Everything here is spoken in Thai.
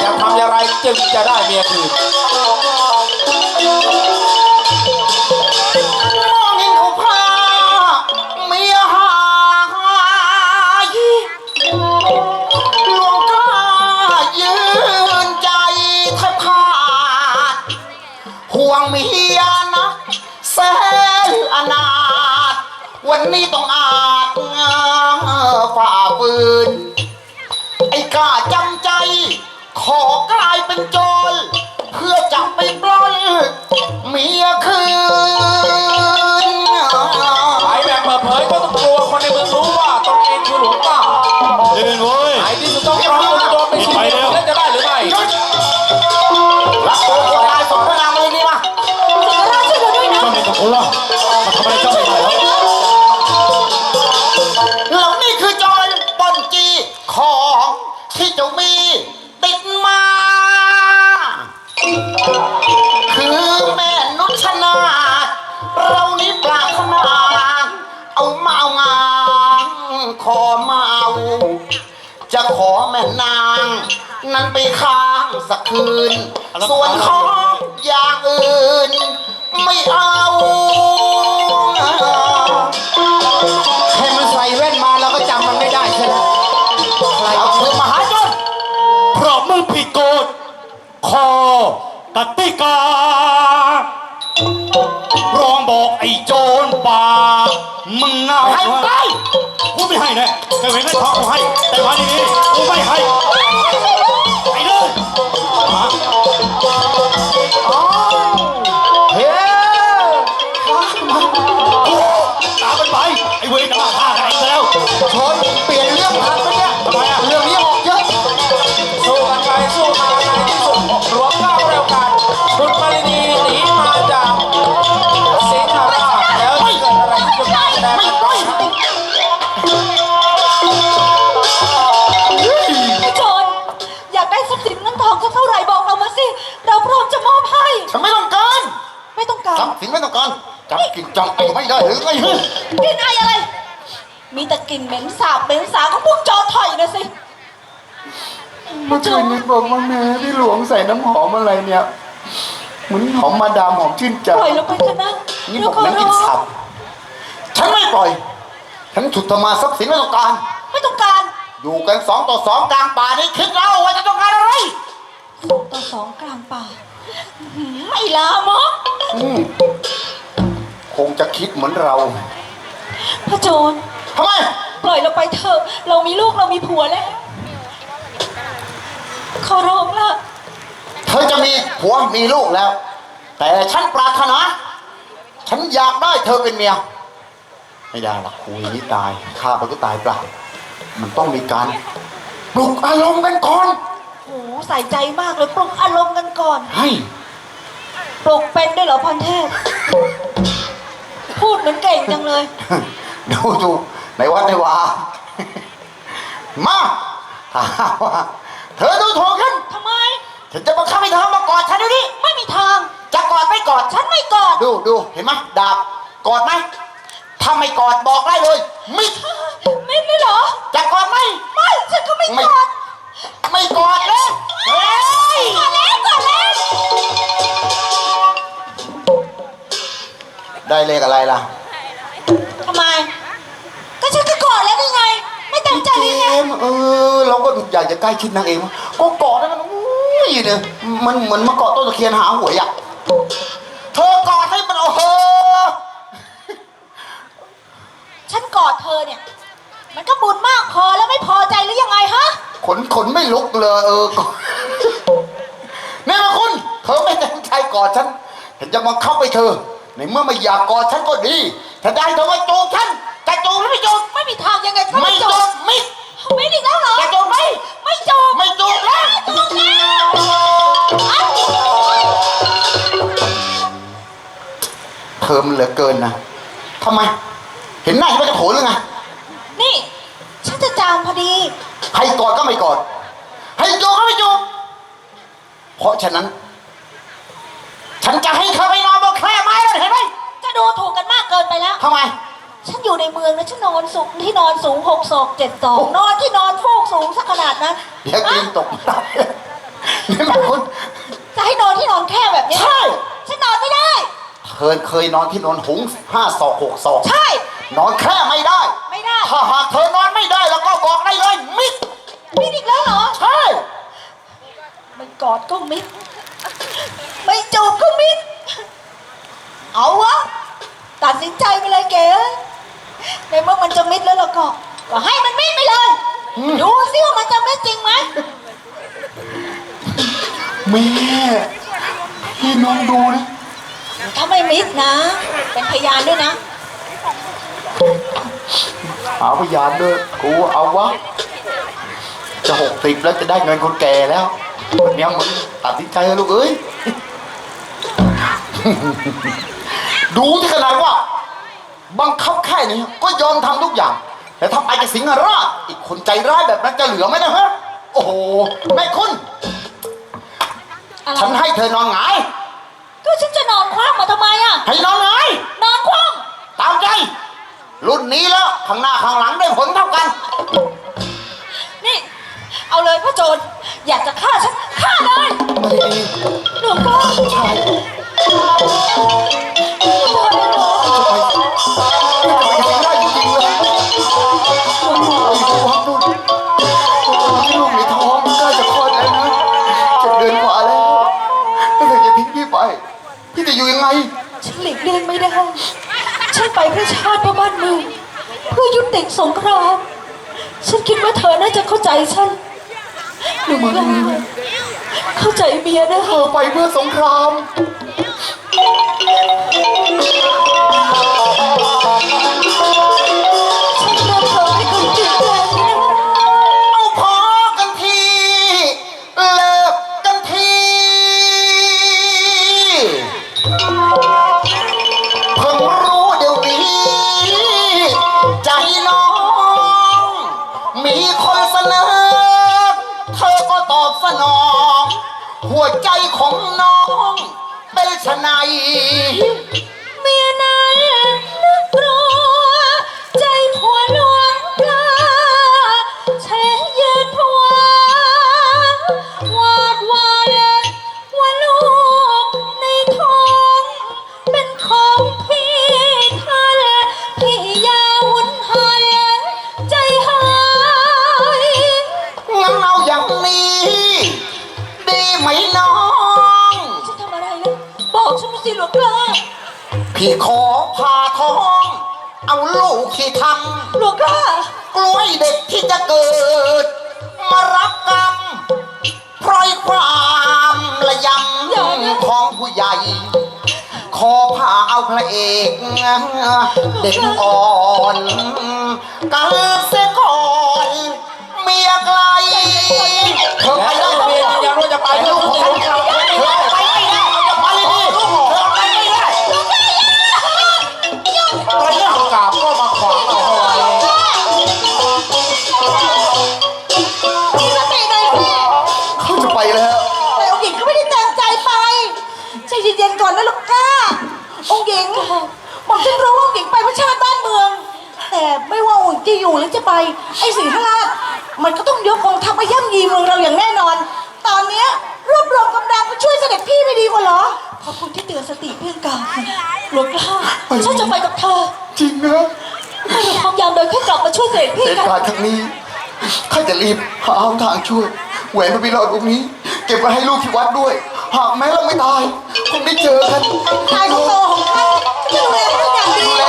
จะทำอย่างไรจึงจะได้เมียคืนมองเห็นเขาพาเมียหายหลวงกล้ายืนใจแทบขาดห่วงเมียนะแสนอนาถวันนี้ต้อง โจรเพื่อจับไปปล้นเมียคืนไปแบบเปิดเผยก็ต้องกลัวคนในเมืองรู้ว่าตนเองคือหลวงตาเดินเว้ยไอ้ที่สุดต้องปลอมตัวเป็นชีวิตแล้วจะได้หรือไม่หยุดรักตัวคนตายสมพระนามเลยนี่มาสิงห์ราชช่วยเราด้วยนะเจ้าเป็นตะคนละมาทำอะไร ขอมาเอาจะขอแม่นาง นั้นไปค้างสักคืน ส่วนของอย่างอื่น ไม่เอาแค่มันใส่แว่นมาเราก็จำมันไม่ได้ใช่ไหมใครเอาคือมหาชนเพราะมึงผิดกฎคอกติการองบอกไอ้โจรป่ามึงเอาให้ไป กูไม่ให้แน่แต่เว้นให้ทองกูให้ แต่วันนี้กู ต้องการจำสินไม่ต้องการจำกินจำไอ้ไม่ได้หรือไงกลินไออะไร มีแต่กลิ่นเหม็นสาบเหม็นสาบของพวกโจรถอยนะสิเมื่อคืนนี้บอกว่าแม่ที่หลวงใส่น้ำหอมอะไรเนี่ยเหมือนหอมมาดามหอมชื่นใจปล่อยเราไปเถอะนะนี่เราบอกขอนั้นร้กินองสับฉันไม่ปล่อย ฉันถูกทำมาทรัพย์สินไม่ต้องการ ไม่ต้องการ อยู่กันสองต่อสองกลางป่านี้คิดแล้วว่าจะต้องการอะไรสองต่อสองกลางป่าอื้อหือ ไม่ลามกอืมคงจะคิดเหมือนเราพระโจรทำไม ปล่อยเราไปเถอะ เรามีลูกเรามีผัวแล้วขอร้องละเธอจะมีผัวมีลูกแล้ว แต่ฉันปรารถนา ฉันอยากได้เธอเป็นเมีย ไม่ได้หรอกคุยนี้ตายฆ่าไปก็ตายเปล่า มันต้องมีการปลุกอารมณ์กันก่อนโห ใส่ใจมากเลยปลุกอารมณ์กันก่อน ให้ปลุกเป็นด้วยเหรอพันเทพ พูดเหมือนเก่งจังเลย ดูดูในวัดในวา มาถ้าหากว่าเธอดูถูกฉันทำไม ฉันจะบังคับให้เธอมากอดฉันเดี๋ยวนี้ไม่มีทาง จะกอดไม่กอดฉันไม่กอด ดูดูเห็นไหมดาบกอดไหมถ้าไม่กอดบอกได้เลยไม่ไม่ไม่เหรอ จะกอดไหมไม่ ฉันก็ไม่ไม่กอด ไม่กอดเลย ได้เลขอะไรล่ะทำไม ก็ฉันก็กอดแล้วนี่ไง ไม่เต็มใจเกเลยไงมเออเราก็อยากจะใกล้ชิดนางเอกมั้งก็กอดแล้วมันอุ้ยเนี่ยมันเหมือนมากอดต้นตะเคียนหาหวยอะเธอกอดให้มันโอ้โหฉันกอดเธอเนี่ย มันก็บุญมากพอแล้วไม่พอใจหรือยังไงฮะ ขนขนไม่ลุกเลยเออกอดนี่มาคุณเธอไม่เต็มใจกอดฉันฉันจะบังคับไปเธอ ในเมื่อไม่อยากกอดฉันก็ดีถ้าได้เธอมาจูบฉันจะจูบหรือไม่จูบไม่มีทางยังไงก็ไม่ไม่จจูบบไม่ไม่อีกแล้วเหรอจะจูบไหมไม่จบไม่จูบแล้วจบแล้วอ้าวเธอมันเหลือเกินนะทำไม เห็นหน้าเห็นว่าจะโขนหรือไงนี่ฉันจะจามพอดีให้กอดก็ไม่กอดให้จูบก็ไม่จูบเพราะฉะนั้น ฉันจะให้เธอไปนอน เห็นไหมจะดูถูกกันมากเกินไปแล้ว ทำไม ฉันอยู่ในเมืองนะฉันนอนสูงที่นอนสูงหกศอกเจ็ดศอกนอนที่นอนฟูกสูงสักขนาดนั้นเดี๋ยวกินตกตายนี่ม่คุณจะให้นอนที่นอนแค่แบบนี้ใช่ ฉันนอนไม่ได้เธอเคยนอนที่นอนหุงห้าศอกหกศอกใช่ นอนแค่ไม่ได้ ไม่ได้ ถ้าหากเธอนอนไม่ได้แล้วก็บอกได้เลยมิดมิดอีกแล้วเหรอ ใช่ไม่กอดก็มิด ไม่จูบก็มิด เอาวะตัดสินใจไปเลยเก๋ในเมื่อมันจะมิดแล้วเราก็ก็ให้มันมิดไปเลยดูสิว่ามันจะมิดจริงไหมแม่พี่น้องดูนะถ้าไม่มิดนะ เป็นพยานด้วยนะ หาพยานด้วยกูเอาวะ จะหกสิบแล้วจะได้เงินคนแก่แล้วเนี่ยมึงตัดสินใจเลยลูกเอ้ย ดูที่ขนาดว่า บังคับแค่นี้ก็ยอมทำทุกอย่าง แต่ถ้าไปกับสิงหราชอีกคนใจร้ายแบบนั้นจะเหลือไหมนะฮะ โอ้โห แม่คุณอะไรฉันให้เธอนอนหงาย ก็ฉันจะนอนคว่ำมาทำไมอะ ให้นอนหงาย นอนคว่ตามใจ รุ่นนี้แล้วข้างหน้าข้างหลังได้ผลเท่ากันำนี่ เอาเลยพ่อโจรอยากจะฆ่าฉันฆ่าเลยไม่ดีหลวงพ่อใช่พ่อ เพื่อชาติเพื่อบ้านเมืองเพื่อยุติสงครามฉันคิดว่าเธอน่าจะเข้าใจฉันหนูมาเข้าใจเมียนะเธอไปเพื่อสงคราม ชะไน บอกฉันมาสิหลวงกล้าพี่ขอพาท้อง เอาลูกที่ทหลวงกล้าำกล้วยเด็กที่จะเกิด มารับกรรมเพราะความระยำของผู้ใหญ่ ขอพาเอาพระเอกเด็กอ่อนกันเสียก่อน องค์หญิงจะอยู่หรือจะไป ไอ้สีหราชมันก็ต้องยกกองทัพมาย่ำยีเมืองเราอย่างแน่นอน ตอนเนี้ยรวบรวมกำลังมาช่วยเสด็จพี่ไม่ดีกว่าเหรอ ขอบคุณที่เตือนสติเพื่อนกันหลวงกล้าฉันจะไปกับเธอจริงนะไม่มีความยามโดยแค่กลับมาช่วยเสด็จพี่เหตุกัน การณ์ครั้งนี้ข้าจะรีบหาทางช่วยแหวนพระพิรอดวงนี้ เก็บไว้ให้ลูกที่วัดด้วย หากแม้เราไม่ตายคงได้เจอกันตายของโตของท่านจะดูแล